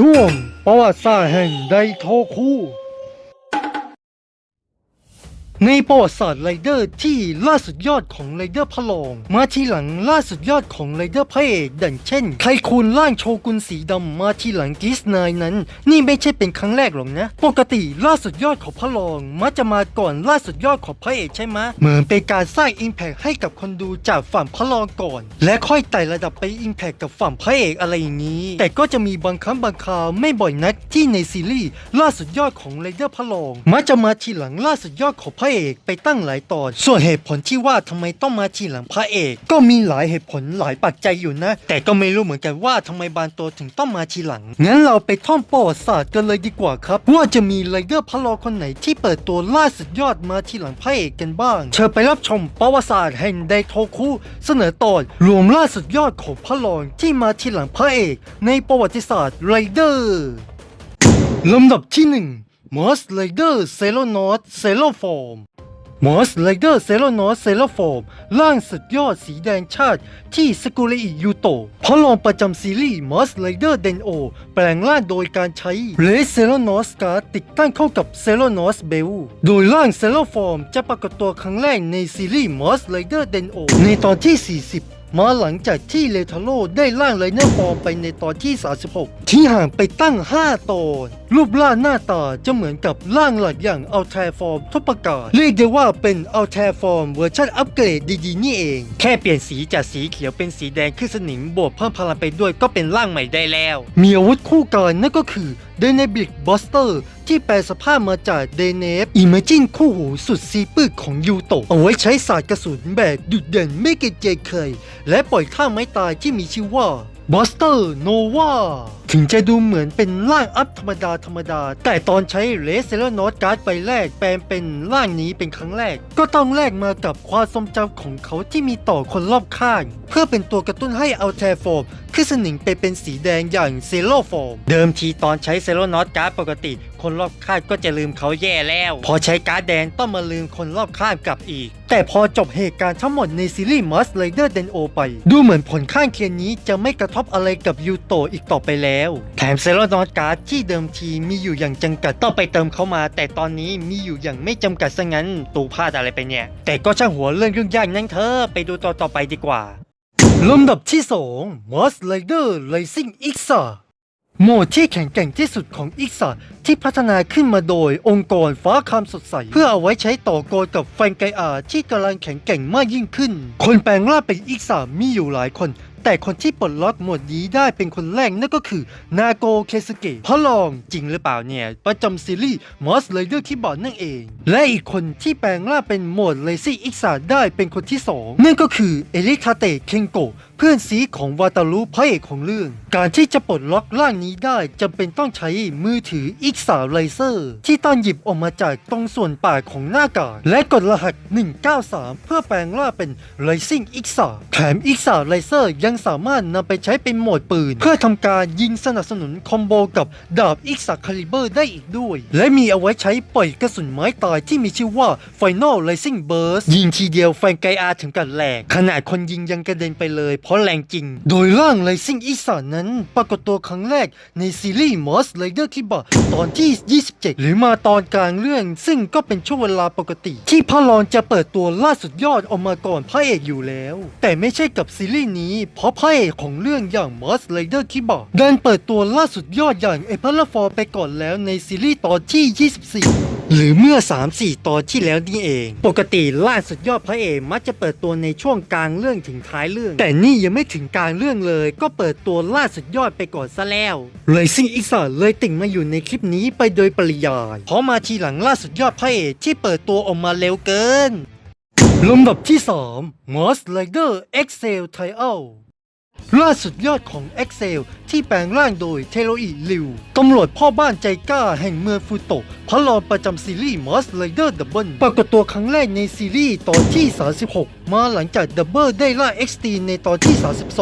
ช่วงประวัติศาสตร์แห่งไดโทคุ ในประวัติศาสตร์ไรเดอร์ที่ล่าสุดยอดของไรเดอร์พระรอง มาทีหลังล่าสุดยอดของไรเดอร์พระเอกดังเช่นไคคูนร่างโชกุนสีดำมาทีหลังดิสนายนั้น นี่ไม่ใช่เป็นครั้งแรกหรอกนะ ปกติล่าสุดยอดของพระรองมักจะมาก่อนล่าสุดยอดของพระเอกใช่ไหมเหมือนเป็นการสร้างอิมแพคให้กับคนดูจากฝั่งพระรองก่อน และค่อยไต่ระดับไปอิมแพคกับฝั่งพระเอกอะไรอย่างนี้ แต่ก็จะมีบางครั้งบางคราวไม่บ่อยนักที่ในซีรีส์ล่าสุดยอดของไรเดอร์พระรองมักจะมาทีหลังล่าสุดยอดของพระระเอกไปตั้งหลายตอน ส่วนเหตุผลที่ว่าทำไมต้องมาทีหลังพระเอก ก็มีหลายเหตุผลหลายปัจจัยอยู่นะ แต่ก็ไม่รู้เหมือนกันว่าทำไมบางตัวถึงต้องมาทีหลัง งั้นเราไปท่องประวัติศาสตร์กันเลยดีกว่าครับ ว่าจะมีไรเดอร์พระรอคนไหนที่เปิดตัวล่าสุดยอดมาทีหลังพระเอกกันบ้าง เชิญไปรับชมประวัติศาสตร์แห่งไดโทคุเสนอตอนรวมล่าสุดยอดของพระรองที่มาทีหลังพระเอก ในประวัติศาสตร์ไรเดอร์ลำดับที่ 1 m o s r i d e r c e l o n o t c e l o f o r m มอสไ i เดอร์เซโลนอสเซโลฟอร์มร่างสุดยอดสีแดงชาติที่สกุระอิยูโตะพระรองประจำซีรีส์มอสไ i เดอร์เดนโอแปลงร่างโดยการใช้เรสเซโลนอสการติดตั้งเข้ากับเซโลนอสเบลโดยร่างเซโลฟอร์มจะปรากฏตัวครั้งแรกในซีรีส์มอสไ i เดอร์เดนโอในตอนที่ 40 มาหลังจากที่เลทาโร่ได้ร่างไลเนอร์ฟอร์มไปในตอนที่ 36 ที่ห่างไปตั้ง 5 ตอน รูปร่างหน้าตาจะเหมือนกับร่างหลักอย่างอัลแทฟอร์มทุกประกาศ เรียกได้ว่าเป็นอัลแทฟอร์มเวอร์ชันอัปเกรดดีๆ นี่เอง แค่เปลี่ยนสีจากสีเขียวเป็นสีแดงขึ้นสนิมบวกเพิ่มพลังไปด้วยก็เป็นร่างใหม่ได้แล้ว มีอาวุธคู่กันนั่นก็คือเดนเนบิกบอสเตอร์ ที่แปลสภาพมาจากเดเนฟอิมเมจินคู่หูสุดซีปึกของยูโตะเอาไว้ใช้สาดกระสุนแบบดุเด่นไม่เกรงใจใครและปล่อยท่าไม้ตายที่มีชื่อว่าบอสเตอร์โนวาถึงจะดูเหมือนเป็นร่างอัพธรรมดาธรรมดา แต่ตอนใช้เรสเซลนอตการ์ดไปแรกแปลงเป็นร่างนี้เป็นครั้งแรก ก็ต้องแลกมากับความทรงจำของเขาที่มีต่อคนรอบข้าง เพื่อเป็นตัวกระตุ้นให้เอัลแทฟอร์มขึ้นสนิงไปเป็นสีแดงอย่างเซโลฟอร์ม เดิมทีตอนใช้เซโลนอตการ์ดปกติ คนรอบข้างก็จะลืมเขาแย่แล้ว พอใช้การ์ดแดงต้องมาลืมคนรอบข้างกลับอีกแต่พอจบเหตุการณ์ทั้งหมดในซีรีส์มัสไ i เดอร์เดนโอไป ดูเหมือนผลข้างเคียงนี้จะไม่กระทบอะไรกับยูโตอีกต่อไปแล้ว แถมเซโลนอตการ์ดที่เดิมทีมีอยู่อย่างจำกัดต้องไปเติมเข้ามา แต่ตอนนี้มีอยู่อย่างไม่จำกัดซะงั้นตูพลาดอะไรไปเนี่ย แต่ก็ช่างหัวเรื่องยุ่งยากนั่นเถอไปดูต่อต่อไปดีกว่าลำดับที่ 2 Moss Rider Racing Ixa โหมดที่แข็งแกร่งที่สุดของ Ixa ที่พัฒนาขึ้นมาโดยองค์กรฟ้าคำสดใส เพื่อเอาไว้ใช้ต่อกรกับแฟนไกอาที่กำลังแข็งแกร่งมากยิ่งขึ้น คนแปลงร่างเป็น Ixa มีอยู่หลายคน แต่คนที่ปลดล็อกโหมดนี้ได้เป็นคนแรกนั่นก็คือนาโกเคสเกะพระรองจริงหรือเปล่าเนี่ย ประจำซีรีส์ Moss Rider ที่บอกนั่นเอง และอีกคนที่แปลงร่างเป็นโหมดเลซี่อิกซาได้เป็นคนที่สองนั่นก็คือเอลิคาเตะเคงโกะ เพื่อนซีของวาตารุพระเอกของเรื่อง การที่จะปลดล็อกร่างนี้ได้จำเป็นต้องใช้มือถืออิกซาไรเซอร์ ที่ตองหยิบออกมาจากตรงส่วนปากของหน้ากากและกดรหัส 193 เพื่อแปลงร่างเป็น Rising X แถม X ไรเซอร์ยังสามารถนำไปใช้เป็นโหมดปืน เพื่อทำการยิงสนับสนุนคอมโบกับดาบ X คาลิเบอร์ได้อีกด้วย และมีเอาไว้ใช้ปล่อยกระสุนไม้ตายที่มีชื่อว่า Final Rising Burst ยิงทีเดียวแฟนไกอาถึงกับแหลกขนาดคนยิงยังกระเด็นไปเลยเพราะแรงจริง โดยร่าง Rising X นั้น ปรากฏตัวครั้งแรกในซีรีส์ Moss Rider คิบะตอนที่ 27 หรือมาตอนกลางเรื่อง ซึ่งก็เป็นช่วงเวลาปกติ ที่พระรองจะเปิดตัวล่าสุดยอดออกมาก่อนพระเอกอยู่แล้ว แต่ไม่ใช่กับซีรีส์นี้ เพราะพระเอกของเรื่องอย่าง Moss Rider คิบะดันเปิดตัวล่าสุดยอดอย่างเอเพลฟอร์ไปก่อนแล้วในซีรีส์ตอนที่ 24 หรือเมื่อ 3-4 ตอนที่แล้วนี่เอง ปกติล่าสุดยอดพระเอกมักจะเปิดตัวในช่วงกลางเรื่องถึงท้ายเรื่อง แต่นี่ยังไม่ถึงกลางเรื่องเลย ก็เปิดตัวล่าสุดยอดไปก่อนซะแล้ว เลยซิ่งอิกซาเลยติ่งมาอยู่ในคลิปนี้ไปโดยปริยายเพราะมาทีหลังล่าสุดยอดพระเอกที่เปิดตัวออกมาเร็วเกินลำดับที่ 3 Moss Rider Excel Trial ล่าสุดยอดของ Excel ที่แปลงร่างโดยเทโรอิลิวตำรวจพ่อบ้านใจกล้าแห่งเมืองฟูโตะพระรองประจำซีรีส์ Moss Rider Double ปรากฏตัวครั้งแรกในซีรีส์ตอนที่ 36 มาหลังจาก Double ได้ล่า XT ในตอนที่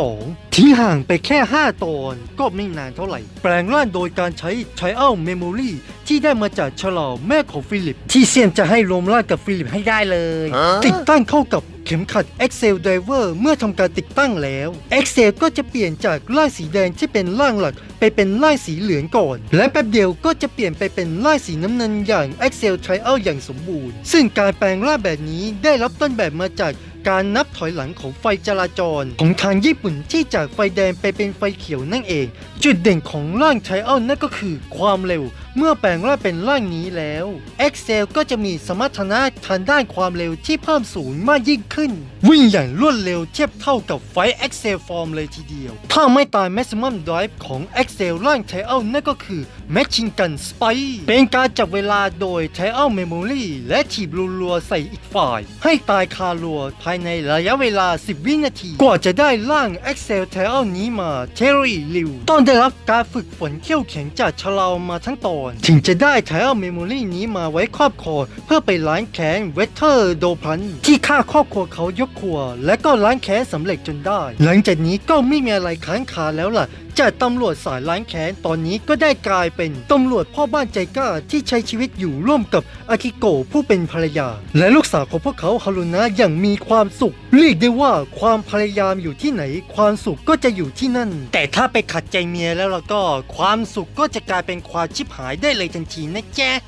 32 ทิ้งห่างไปแค่ 5 ตอน ก็ไม่นานเท่าไหร่ แปลงร่างโดยการใช้ Trial Memory ที่ได้มาจากฉลาวแม่ของฟิลิป ที่เซียนจะให้รวมร่างกับฟิลิปให้ได้เลย ติดตั้งเข้ากับ เข็มขัด Excel Driver เมื่อทำการติดตั้งแล้ว Excel ก็จะเปลี่ยนจากล่างสีแดงที่เป็นล่างหลัก ไปเป็นล่างสีเหลืองก่อน และแป๊บเดียวก็จะเปลี่ยนไปเป็นล่างสีน้ำเงินอย่าง Excel Trial อย่างสมบูรณ์ ซึ่งการแปลงร่างแบบนี้ได้รับต้นแบบมาจากการนับถอยหลังของไฟจราจร ของทางญี่ปุ่นที่จากไฟแดงไปเป็นไฟเขียวนั่นเอง จุดเด่นของร่าง Trial นั่นก็คือความเร็ว เมื่อแปลงร่างเป็นร่างนี้แล้ว Excel ก็จะมีสมรรถนะทางด้านความเร็วที่เพิ่มสูงมากยิ่งขึ้น วิ่งอย่างรวดเร็วเทียบเท่ากับไฟ Excel Form เลยทีเดียว ถ้าไม่ตาย Maximum Drive ของ Excel ร่าง Trial นั่นก็คือ Machine Gun Spy เป็นการจับเวลาโดย Trial Memory และถีบรัวๆใส่อีกฝ่าย ให้ตายคารัวภายในระยะเวลา 10 วินาที กว่าจะได้ร่าง Excel Trial นี้มา Terry Liu ต้องได้รับการฝึกฝนเขี้ยวแข็งจากชลามาทั้งตอนถึงจะได้แถวเมมโมรี่นี้มาไว้ครอบครองเพื่อไปล้างแค้นเวเทอร์โดพันที่ฆ่าครอบครัวเขายกครัว และก็ล้างแค้นสำเร็จจนได้ หลังจากนี้ก็ไม่มีอะไรค้างคาแล้วล่ะ จากตำรวจสายล้างแค้นตอนนี้ก็ได้กลายเป็นตำรวจพ่อบ้านใจกล้าที่ใช้ชีวิตอยู่ร่วมกับอากิโกะผู้เป็นภรรยา และลูกสาวของพวกเขาฮารุนะอย่างมีความสุข เรียกได้ว่าความพยายามอยู่ที่ไหน ความสุขก็จะอยู่ที่นั่น แต่ถ้าไปขัดใจเมียแล้วเราก็ความสุขก็จะกลายเป็นความชิบหายได้เลยทันทีนะแจ๊ะ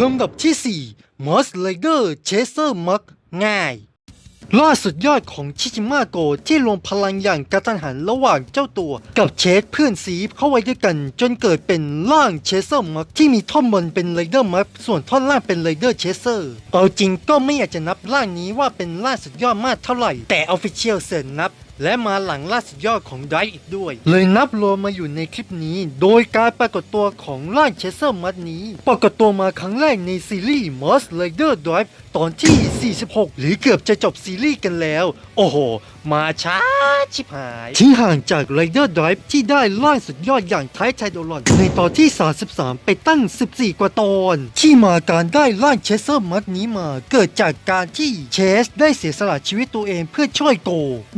ลำดับที่4 m o s l i d e r Chaser Mark ง่าย ล่าสุดยอดของชิชิมาโกะที่รวมพลังอย่างกระทันหันระหว่างเจ้าตัว กับเชสเพื่อนสีเข้าไว้ด้วยกัน จนเกิดเป็นร่างเชสเซอร์มักที่มีท่อนบนเป็นไรเดอร์มักส่วนท่อนล่างเป็นไรเดอร์เชสเซอร์เอาจริงก็ไม่อยากจะนับร่างนี้ว่าเป็นล่างสุดยอดมากเท่าไหร่ แต่ออฟฟิเชียลเสนนับและมาหลังล่าสุดยอดของไดอีกด้วย เลยนับรวมมาอยู่ในคลิปนี้ โดยการปรากฏตัวของร่างเชสเซอร์มัดนี้ ปรากฏตัวมาครั้งแรกในซีรีส์ Moss Rider Drive ตอนที่ 46 หรือเกือบจะจบซีรีส์กันแล้ว โอ้โห มาช้าชิบหาย ที่ห่างจาก Rider Drive ที่ได้ร่าสุดยอดอย่างไทไทโดลอน ในตอนที่ 33 ไปตั้ง 14 กว่าตอน ที่มาการได้ร่าเชสเซอร์มัดนี้มา เกิดจากการที่เชสได้เสียสละชีวิตตัวเองเพื่อช่วยโก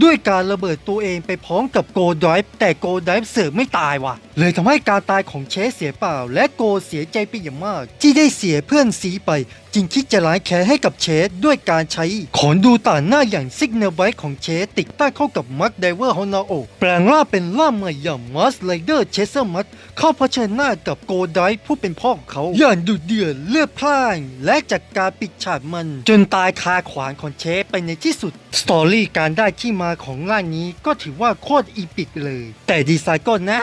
ด้วยการระเบิดตัวเองไปพร้อมกับโกดไดฟ์แต่โกดไดฟ์เสือกไม่ตายว่ะ เลยทำให้การตายของเชสเสียเปล่า และโกเสียใจไปอย่างมาก ที่ได้เสียเพื่อนสีไปจึงคิดจะล้างแค้นให้กับเชสด้วยการใช้ขอนดูต่างหน้าอย่างซิกเนลไวของเชสติดตั้งเข้ากับมักไดเวอร์ฮอนาโอแปลงร่างเป็นล่ามใหม่อย่างมัสไลเดอร์เชสเซอร์มัก เข้าเผชิญหน้ากับโกไดผู้เป็นพ่อของเขาอย่างดุเดือดเลือดพล่านและจากการปิดฉากมัน จนตายคาขวานของเชสไปในที่สุด สตอรี่การได้ที่มาของร่างนี้ก็ถือว่าโคตรอีปิกเลย แต่ดีไซน์ก็น่า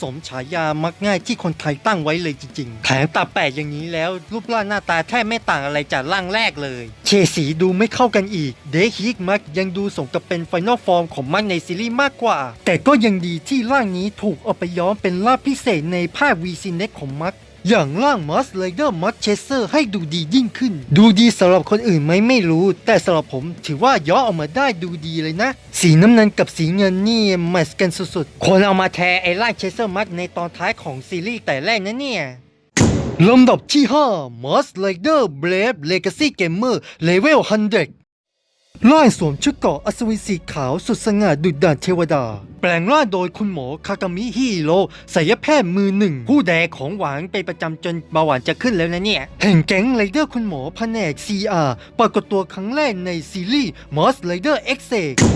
สมฉายามักง่ายที่คนไทยตั้งไว้เลยจริงๆ แถมตาแปะอย่างนี้แล้วรูปร่างหน้าตาแทบไม่ต่างอะไรจากร่างแรกเลย ฉดสีดูไม่เข้ากันอีก เดฮิกมักยังดูสมกับเป็นไฟนอลฟอร์มของมักในซีรีส์มากกว่า แต่ก็ยังดีที่ร่างนี้ถูกเอาไปย้อมเป็นร่างพิเศษในภาควีซีเน็กของมักอย่างร่างมัสไ r เดอร์มั c เชสเซอร์ให้ดูดียิ่งขึ้น ดูดีสำหรับคนอื่นไหมไม่รู้ แต่สำหรับผมถือว่าย้อมออกมาได้ดูดีเลยนะ สีน้ำเงินกับสีเงินนี่แมทช์กันสุดๆควรเอามาแทนไอ้ร่างเชสเซอร์มั c ในตอนท้ายของซีรีส์แต่แรกนะเนี่ย ลำดับที่ 5 m o s t Rider Brave Legacy Gamer Level 100ล่างสวมชุดเกราะอัศวินสีขาวสุดสง่าดุดดานเทวดา แปลงร่างโดยคุณหมอคากามิฮิโร่ศัลยแพทย์มือหนึ่ง ผู้แดกของหวานเป็นประจำจนเบาหวานจะขึ้นแล้วนะเนี่ย แห่งแก๊งไรเดอร์คุณหมอแผนก CR ปรากฏตัวครั้งแรกในซีรีส์ Moss Rider X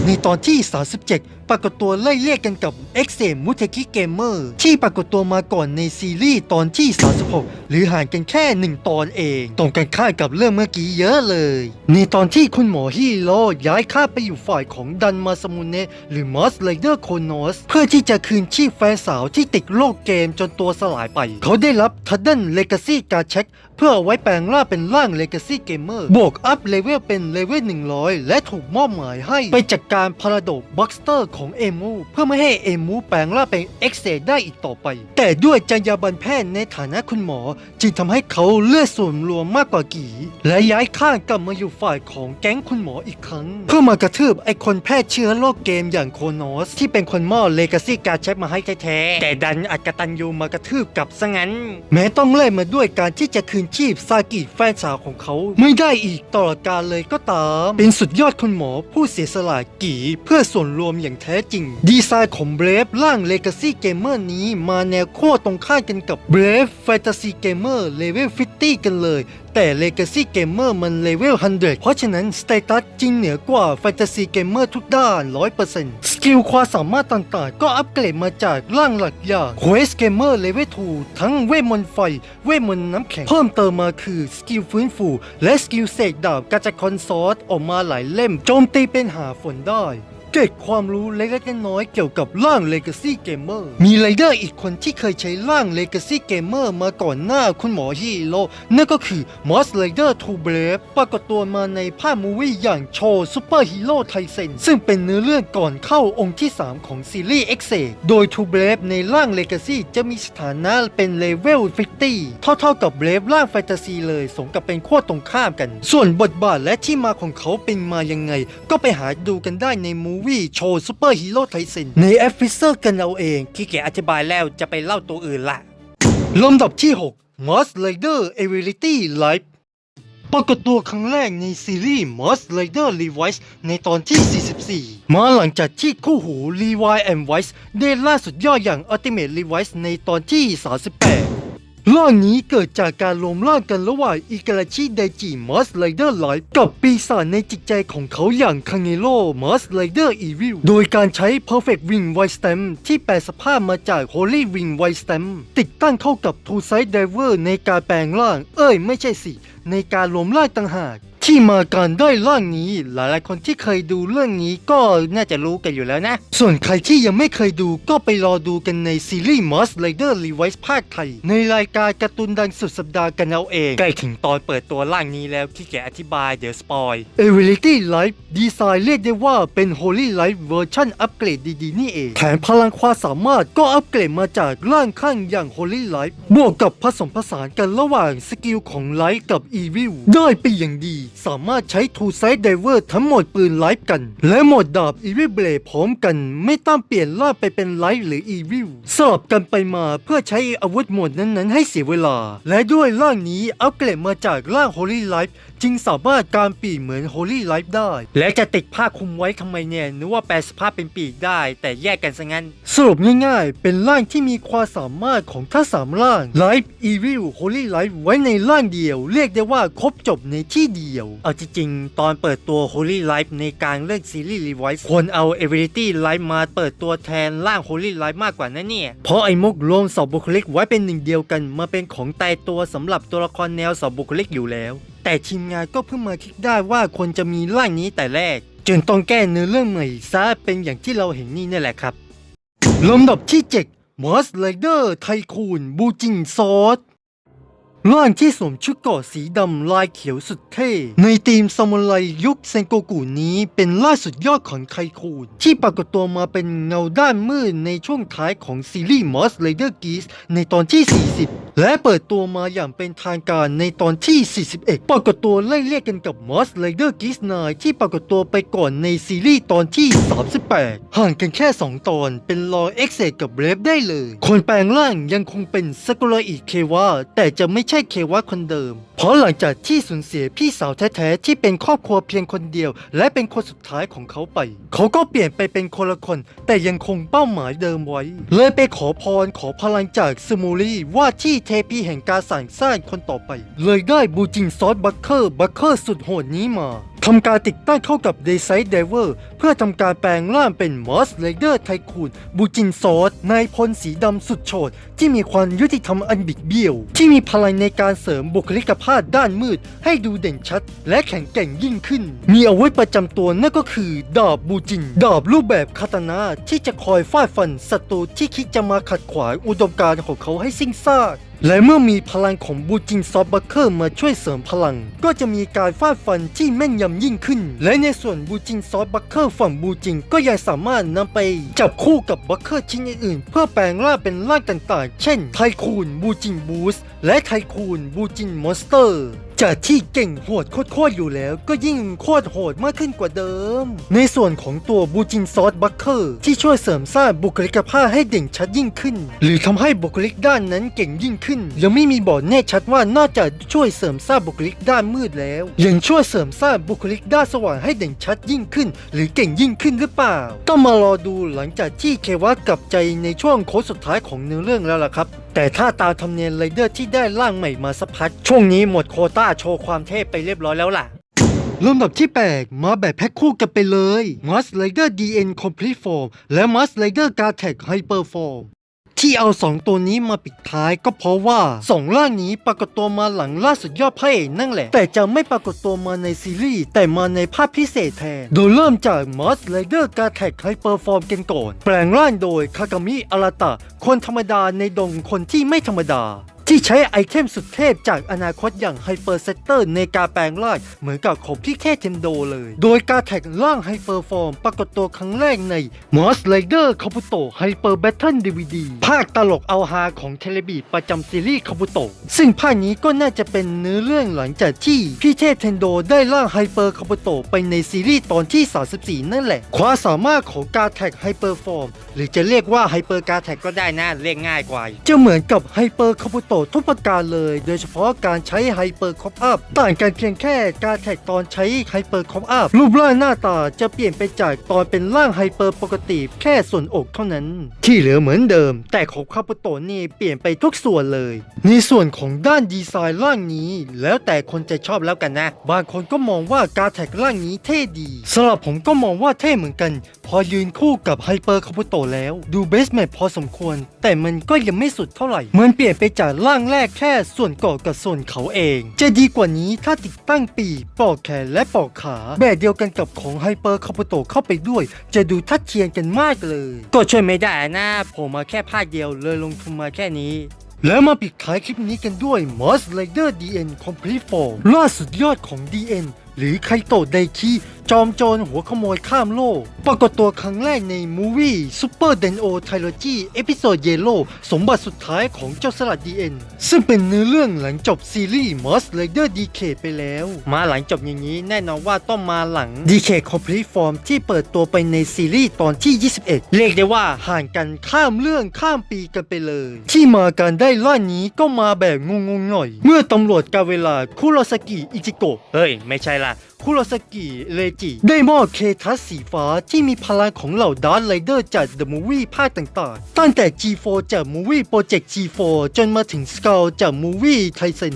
ในตอนที่ 37 ปรากฏตัวไล่เรียกกันกับ X มุเทคิเกมเมอร์ที่ปรากฏตัวมาก่อนในซีรีส์ตอนที่ 36 หรือห่างกันแค่หนึ่งตอนเอง ตรงกันข้ามกับเรื่องเมื่อกี้เยอะเลย ในตอนที่คุณหมอฮิโร่ย้ายข้าไปอยู่ฝ่ายของดันมาสมุเนะหรือมอสไรเดอร์โคโนส เพื่อที่จะคืนชีพแฟนสาวที่ติดโรคเกมจนตัวสลายไป เขาได้รับทัดเดิลเลกาซี่การเช็คเพื่อไว้แปลงร่างเป็นร่าง Legacy Gamer บวกอัพเลเวลเป็นเลเวล100 และถูกมอบหมายให้ไปจัดการพาราโดบัคสเตอร์ของเอมูเพื่อไม่ให้เอมูแปลงร่างเป็นเอ็กเซได้อีกต่อไป แต่ด้วยจรรยาบรรณแพทย์ในฐานะคุณหมอ จึงทำให้เขาเลือดส่วนรวมมากกว่ากี่ และย้ายข้างกลับมาอยู่ฝ่ายของแก๊งคุณหมออีกครั้ง เพื่อมากระทืบไอคนแพร่เชื้อโรคเกมอย่างโคโนสที่เป็นคนมอบเลกาซี่การเช็คมาให้แท้ๆแต่ดันอักตันยูมากระทืบกับซะงั้น แม้ต้องเล่นมาด้วยการที่จะคืนชีพซากิแฟนสาวของเขา ไม่ได้อีกตลอดกาลเลยก็ตาม เป็นสุดยอดคุณหมอผู้เสียสละกี่เพื่อส่วนรวมอย่างแท้จริง ดีไซน์ของเบรฟร่างเลกาซี่เกมเมอร์นี้มาแนวโค้ตรงข้ามกันกับเบรฟแฟนตาซีเกมเมอร์เลเวล50กันเลย แต่ Legacy Gamer มันเลเวล 100 เพราะฉะนั้นสเตตัสจริงเหนือกว่า Fantasy Gamer ทุกด้าน 100%สกิลความสามารถต่างๆ ก็อัปเกรดมาจากร่างหลักอย่าง Quest Gamer Level 2 ทั้งเวทมนต์ไฟ เวทมนต์น้ำแข็ง เพิ่มเติมมาคือสกิลฟื้นฟู และสกิลเสกดาบกระจัดคอนซอร์ออกมาหลายเล่มโจมตีเป็นหาฝนได้ เก็บความรู้เล็กๆน้อยๆเกี่ยวกับร่าง Legacy Gamer มีไรเดอร์อีกคนที่เคยใช้ร่าง Legacy Gamer มาก่อนหน้าคุณหมอฮีโร่นั่นก็คือ Moss Rider to Brave ปรากฏตัวมาในภาพมูวี่อย่างโชว์ซูเปอร์ฮีโร่ไทเซนซึ่งเป็นเนื้อเรื่องก่อนเข้าองค์ที่ 3 ของซีรีส์ X โดย To Brave ในร่าง Legacy จะมีสถานะเป็นเลเวล 50 เท่าๆกับ Brave ร่างแฟนตาซีเลยสมกับเป็นขั้วตรงข้ามกัน ส่วนบทบาทและที่มาของเขาเป็นมายังไง ก็ไปหาดูกันได้ในมูวี่โชว์ซูเปอร์ฮีโร่ไทเซนในเอฟิเซอร์กันเอาเองขี้เกียจอธิบายแล้วจะไปเล่าตัวอื่นละลำดับที่ 6 Moss Rider Ability Life ปรากฏตัวครั้งแรกในซีรีส์ Moss Rider Revice ในตอนที่ 44 มาหลังจากที่คู่หู Levi and Weiss ได้ล่าสุดย่ออย่าง Ultimate Revice ในตอนที่ 38 ร่างนี้เกิดจากการรวมร่างกันระหว่างอิกา a ชิไดจิมอสไลเดอร์ไลฟ์กับปีศาจในจิตใจของเขาอย่างคังเงโร่มอสไลเดอร์อีวิลโดยการใช้ Perfect Wing w i s t e m ที่แปลสภาพมาจาก Holy Wing w i s t e m ติดตั้งเข้ากับ Two Side Diver ในการแปลงร่าง เอ้ยไม่ใช่สิ ในการรวมร่าต่างหากที่มาการได้ร่างนี้ หลายๆคนที่เคยดูเรื่องนี้ก็น่าจะรู้กันอยู่แล้วนะ ส่วนใครที่ยังไม่เคยดูก็ไปรอดูกันในซีรีส์ Moss Rider Revice ภาคไทย ในรายการการ์ตูนดังสุดสัปดาห์กันเอาเอง ใกล้ถึงตอนเปิดตัวร่างนี้แล้วขี้เกียจอธิบายเดี๋ยวสปอย Ability Life ดีไซน์เรียกได้ว่าเป็น Holy Life เวอร์ชันอัปเกรดดีๆ นี่เอง แถมพลังความสามารถก็อัปเกรดมาจากร่างข้างอย่าง Holy Life บวกกับผสมผสานกันระหว่างสกิลของ Light กับ Evil ได้ไปอย่างดี สามารถใช้ Two Side Diver ทั้งหมดปืนไลฟ์กัน และหมดดาบ Evil Blade พร้อมกัน ไม่ต้องเปลี่ยนล่าไปเป็นไลฟ์หรือ Evil สลับกันไปมาเพื่อใช้อาวุธหมดนั้นๆ ให้เสียเวลา และด้วยร่างนี้อัปเกรดมาจากร่าง Holy Life จึงสามารถการปีกเหมือน Holy Life ได้ แล้วจะติดผ้าคลุมไว้ทำไมเนี่ยนึกว่าแปลสภาพเป็นปีกได้ แต่แยกกันซะงั้น สรุปง่ายๆ เป็นร่างที่มีความสามารถของทั้งสามร่าง Life Evil Holy Life ไว้ในร่างเดียว เรียกได้ว่าครบจบในที่เดียว เอาจริงๆ ตอนเปิดตัว Holy Life ในการเลือกซีรีส์ Revice ควรเอา Ability Life มาเปิดตัวแทนร่าง Holy Life มากกว่านั้นเนี่ย เพราะไอ้มุกรวมสอบบุคลิกไว้เป็นหนึ่งเดียวกันมาเป็นของตายตัวสำหรับตัวละครแนวสอบบุคลิกอยู่แล้ว แต่ทีมงานก็เพิ่งมาคิดได้ว่าควรจะมีร่างนี้แต่แรกจนต้องแก้เนื้อเรื่องใหม่ซะเป็นอย่างที่เราเห็นนี่นี่แหละครับลำดับที่7 Moss Rider ไทคูนบูจิงซอส ร่างที่สวมชุดเกาะสีดำลายเขียวสุดเท่ ในทีมซามูไรยุคเซนโกกุนี้เป็นล่าสุดยอดของไคคูนที่ปรากฏตัวมาเป็นเงาด้านมืดในช่วงท้ายของซีรีส์ Moss Rider Geese ในตอนที่ 40 และเปิดตัวมาอย่างเป็นทางการในตอนที่ 41 ปรากฏตัวไล่เรียกกันกับ Moss Rider Geese 9ที่ปรากฏตัวไปก่อนในซีรีส์ตอนที่ 38 ห่างกันแค่ 2 ตอนเป็นรอเอ็กเซกับเบรฟได้เลย คนแปลงร่างยังคงเป็นสกุลอิเควะแต่จะไม่ใช่เควะคนเดิม เพราะหลังจากที่สูญเสียพี่สาวแท้ๆที่เป็นครอบครัวเพียงคนเดียว และเป็นคนสุดท้ายของเขาไป เขาก็เปลี่ยนไปเป็นคนละคน แต่ยังคงเป้าหมายเดิมไว้ เลยไปขอพรขอพลังจากสมูรีว่าที่เทพีแห่งการสร้างสร้างคนต่อไป เลยได้บูจิงซอสบัคเคอร์บัคเคอร์สุดโหดนี้มา ทำการติดตั้งเข้ากับเดซ i เดเวอร์เพื่อทำการแปลงร่างเป็นมอสไรเดอร์ไทคูนบูจินซอสนายพลสีดำสุดโฉดที่มีความยุติธรรมอันบิดเบี้ยว ที่มีพลังในการเสริมบุคลิกภาพด้านมืด ให้ดูเด่นชัด และแข็งแกร่งยิ่งขึ้น มีอาวุธประจำตัวนั่นก็คือ ดาบบูจิน ดาบรูปแบบคาตานะที่จะคอยฟาดฟันศัตรูที่คิดจะมาขัดขวางอุดมการณ์ของเขาให้สิ้นซาก และเมื่อมีพลังของบูจินซอฟบัคเกอร์มาช่วยเสริมพลัง ก็จะมีการฟาดฟันที่แม่นยำยิ่งขึ้น และในส่วนบูจินซอฟบัคเกอร์ฝั่งบูจินก็ยังสามารถนำไปจับคู่กับบัคเกอร์ชิ้นอื่นๆ เพื่อแปลงร่างเป็นร่างต่างๆ เช่นไทคูนบูจินบูสและไทคูนบูจินมอนสเตอร์ จากที่เก่งโหดโคตรๆอยู่แล้ว ก็ยิ่งโคตรโหดมากขึ้นกว่าเดิม ในส่วนของตัวบูจินซอสบัคเคอร์ที่ช่วยเสริมสร้างบุคลิกภาพให้เด่นชัดยิ่งขึ้น หรือทำให้บุคลิกด้านนั้นเก่งยิ่งขึ้น ยังไม่มีบอกแน่ชัดว่านอกจากช่วยเสริมสร้างบุคลิกด้านมืดแล้ว ยังช่วยเสริมสร้างบุคลิกด้านสว่างให้เด่นชัดยิ่งขึ้น หรือเก่งยิ่งขึ้นหรือเปล่า ต้องมารอดูหลังจากที่เควะกลับใจในช่วงโค้งสุดท้ายของเนื้อเรื่องแล้วล่ะครับ แต่ถ้าตามธรรมเนียมไรเดอร์ที่ได้ร่างใหม่มาสักพักช่วงนี้หมดโคต้าโชว์ความเทพไปเรียบร้อยแล้วล่ะลำดับที่ 8 มาแบบแพ็คคู่กันไปเลย m a s Rider DN Complete Form และ m a s Rider g a t e c Hyper Form ที่เอา 2 ตัวนี้มาปิดท้ายก็เพราะว่า2ร่างนี้ปรากฏตัวมาหลังล่าสุดยอดพระเอกนั่นแหละ แต่จะไม่ปรากฏตัวมาในซีรีส์แต่มาในภาพพิเศษแทน โดยเริ่มจากมอสไรเดอร์การแท็กไฮเปอร์ฟอร์มกันก่อน แปลงร่างโดยคากามิอาราตะคนธรรมดาในดงคนที่ไม่ธรรมดา ที่ใช้ไอเทมสุดเทพจากอนาคตอย่างไฮเปอร์เซตเตอร์ในการแปลงร่างเหมือนกับของพี่แค่เทนโดเลย โดยการแท็กร่างไฮเปอร์ฟอร์มปรากฏตัวครั้งแรกใน m o s Rider คาบุโตไฮเปอร์แบทเทิลดีวดีภาคตลกเอาฮาของเทเลบีประจำซีรีส์คาบุโตซึ่งภาคนี้ก็น่าจะเป็นเนื้อเรื่องหลังจากที่พี่เทพเทนโดได้ร่างไฮเปอร์คาบุโตไปในซีรีส์ตอนที่ 34 นั่นแหละ ความสามารถของการแท็กไฮเปอร์ฟอร์มหรือจะเรียกว่าไฮเปอร์การแท็กก็ได้นะเรียกง่ายกว่าจะเหมือนกับไฮเปอร์คาบุโตทุกประการเลย โดยเฉพาะการใช้ไฮเปอร์คอปอัพต่างกันเพียงแค่การแท็กตอนใช้ไฮเปอร์คอปอัพรูปร่างหน้าตาจะเปลี่ยนไปจากตอนเป็นร่างไฮเปอร์ปกติแค่ส่วนอกเท่านั้น ที่เหลือเหมือนเดิม แต่ของคาบุโตนี่เปลี่ยนไปทุกส่วนเลย ในส่วนของด้านดีไซน์ร่างนี้ แล้วแต่คนจะชอบแล้วกันนะ บางคนก็มองว่าการแท็กร่างนี้เท่ดีสำหรับผมก็มองว่าเท่เหมือนกัน อยืนคู่กับไฮเปอร์คาบุโตะแล้ว ดูเบสแมทพอสมควร แต่มันก็ยังไม่สุดเท่าไหร่ เหมันเปลี่ยนไปจากร่างแรกแค่ส่วนเกาะกับส่วนเขาเอง จะดีกว่านี้ถ้าติดตั้งปีกปลอกแขนและปลอกขาแบบเดียวกันกับของไฮเปอร์คาบุโตะเข้าไปด้วย จะดูทัดเทียมกันมากเลย ก็ช่วยไม่ได้นะผมมาแค่ภาคเดียวเลยลงทุนมาแค่นี้แล้วมาปิดท้ายคลิปนี้กันด้วย m o s Rider DN Complete Form ล่าสุดยอดของ DN หรือไคโตะไดคิ จอมโจรหัวขโมยข้ามโลก ปรากฏตัวครั้งแรกในมูวี่ Super Den O Trilogy เอพิโซดเยโ w สมบัติสุดท้ายของเจ้าสลัด DN ซึ่งเป็นเนื้อเรื่องหลังจบซีรีส์ m o s Rider DK ไปแล้ว มาหลังจบอย่างนี้แน่นอนว่าต้องมาหลัง DK Complete Form ที่เปิดตัวไปในซีรีส์ตอนที่ 21 เรียกได้ว่าห่างกันข้ามเรื่องข้ามปีกันไปเลย ที่มาการได้ล่านี้ก็มาแบบงงๆหน่อย เมื่อตำรวจกาเวลาคุโรสกิอิจิโกะเฮ้ย ไม่ใช่ละ คุโรสกิเลจิได้มอบเคทัสสีฟ้าที่มีพลังของเหล่าดาร์ r ไรเดอร์จาก The Movie ภาคต่างๆ ตั้งแต่ G4 จาก Movie Project G4 จนมาถึง Skull จาก Movie Tyson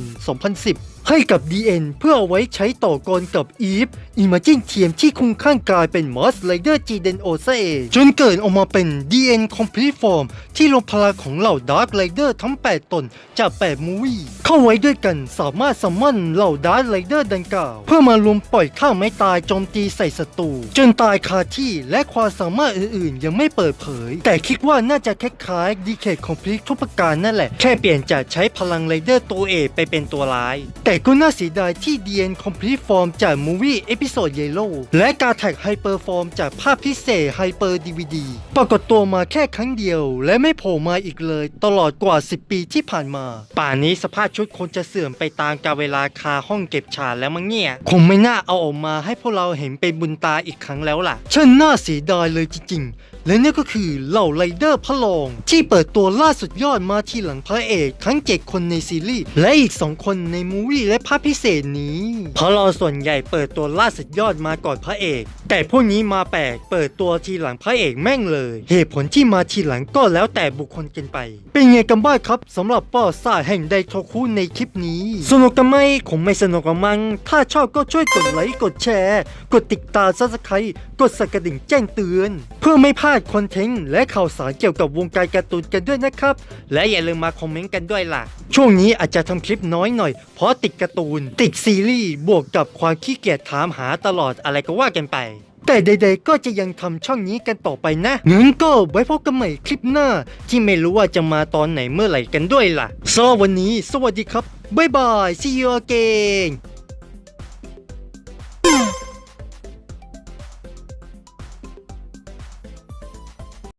2010 ให้กับ DN เพื่อเอาไว้ใช้ต่อกรกับ Eve Imagine เทียมที่คุ้งข้างกลายเป็น Moss Rider G d e n o ซเองจนเกิดออกมาเป็น DN Complete Form ที่รวมพลังของเหล่า Dark Rider ทั้ง 8 ตนจาก 8 มูวี่เข้าไว้ด้วยกันสามารถซัมมอนเหล่า Dark Rider ดังกล่าว เพื่อมารวมปล่อยข้าไม้ตายโจมตีใส่ศัตรูจนตายคาที่และความสามารถอื่นๆ ยังไม่เปิดเผย แต่คิดว่าน่าจะคล้ายๆ DK Complete ทุกประการนั่นแหละ แค่เปลี่ยนจากใช้พลังไรเดอร์ตัวเอกไปเป็นตัวร้าย แต่ก็น่าเสียดายที่ DN Complete Form จากมูวี่เอพิโซด Yellow และการแท็ก Hyper Form จากภาพพิเศษ Hyper DVD ปรากฏตัวมาแค่ครั้งเดียว และไม่โผล่มาอีกเลย ตลอดกว่า 10 ปีที่ผ่านมา ป่านนี้สภาพชุดคงจะเสื่อมไปตามกาลเวลาคาห้องเก็บฉาแล้วมั้งเนี่ย คงไม่น่าเอาออกมาให้พวกเราเห็นเป็นบุญตาอีกครั้งแล้วล่ะช่างน่าเสียดายเลยจริงๆ และนี่ก็คือเหล่าไรเดอร์พระรอง ที่เปิดตัวล่าสุดยอดมาทีหลังพระเอกทั้ง 7 คนในซีรีส์และอีก 2 คนในมูวี่และภาพพิเศษนี้พระเราส่วนใหญ่เปิดตัวล่าสุดยอดมาก่อนพระเอก แต่พวกนี้มาแปลกเปิดตัวทีหลังพระเอกแม่งเลย เหตุผลที่มาทีหลังก็แล้วแต่บุคคลกันไป เป็นไงกันบ้างครับสำหรับป้อซ่าแห่งไดโทคุในคลิปนี้ สนุกกันไหมคงไม่สนุกกันมั้งถ้าชอบก็ช่วยกดไลค์กดแชร์ กดติดตามซับสไครต์กดสั่นกระดิ่งแจ้งเตือน เพื่อไม่พลาดคอนเทนต์และข่าวสารเกี่ยวกับวงการการ์ตูนกันด้วยนะครับ และอย่าลืมมาคอมเมนต์กันด้วยล่ะ ช่วงนี้อาจจะทำคลิปน้อยหน่อย เพราะติดการ์ตูน ติดซีรีส์บวกกับความขี้เกียจถามหาตลอดอะไรก็ว่ากันไป แต่ใดๆก็จะยังทำช่องนี้กันต่อไปนะงั้นก็ไว้พบกันใหม่คลิปหน้า ที่ไม่รู้ว่าจะมาตอนไหนเมื่อไหร่กันด้วยล่ะสำหรับวันนี้ สวัสดีครับบ๊ายบาย see you again